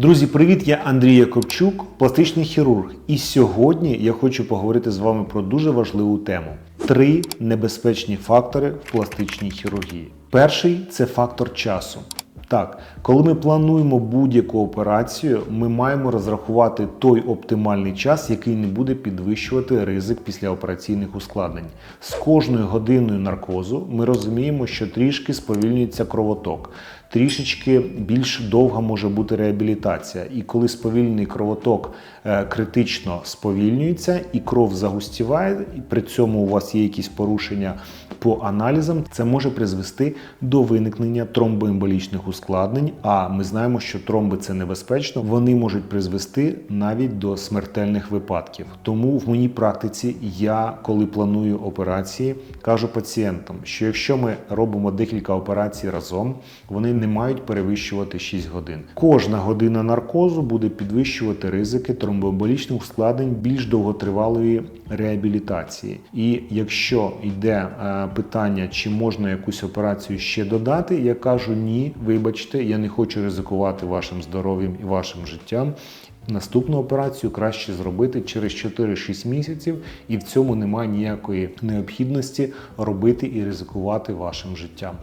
Друзі, привіт! Я Андрій Якобчук, пластичний хірург. І сьогодні я хочу поговорити з вами про дуже важливу тему: три небезпечні фактори в пластичній хірургії. Перший це фактор часу. Так, коли ми плануємо будь-яку операцію, ми маємо розрахувати той оптимальний час, який не буде підвищувати ризик післяопераційних ускладнень. З кожною годиною наркозу ми розуміємо, що трішки сповільнюється кровоток, трішечки більш довга може бути реабілітація. І коли сповільнений кровоток е, критично сповільнюється і кров загустіває, і при цьому у вас є якісь порушення по аналізам, це може призвести до виникнення тромбоемболічних ускладнень. А ми знаємо, що тромби це небезпечно. Вони можуть призвести навіть до смертельних випадків. Тому в моїй практиці я, коли планую операції, кажу пацієнтам, що якщо ми робимо декілька операцій разом, вони не мають перевищувати 6 годин. Кожна година наркозу буде підвищувати ризики тромбоемболічних ускладнень більш довготривалої реабілітації. І якщо йде е, питання, чи можна якусь операцію ще додати, я кажу ні, вибачте, я не хочу ризикувати вашим здоров'ям і вашим життям. Наступну операцію краще зробити через 4-6 місяців, і в цьому немає ніякої необхідності робити і ризикувати вашим життям.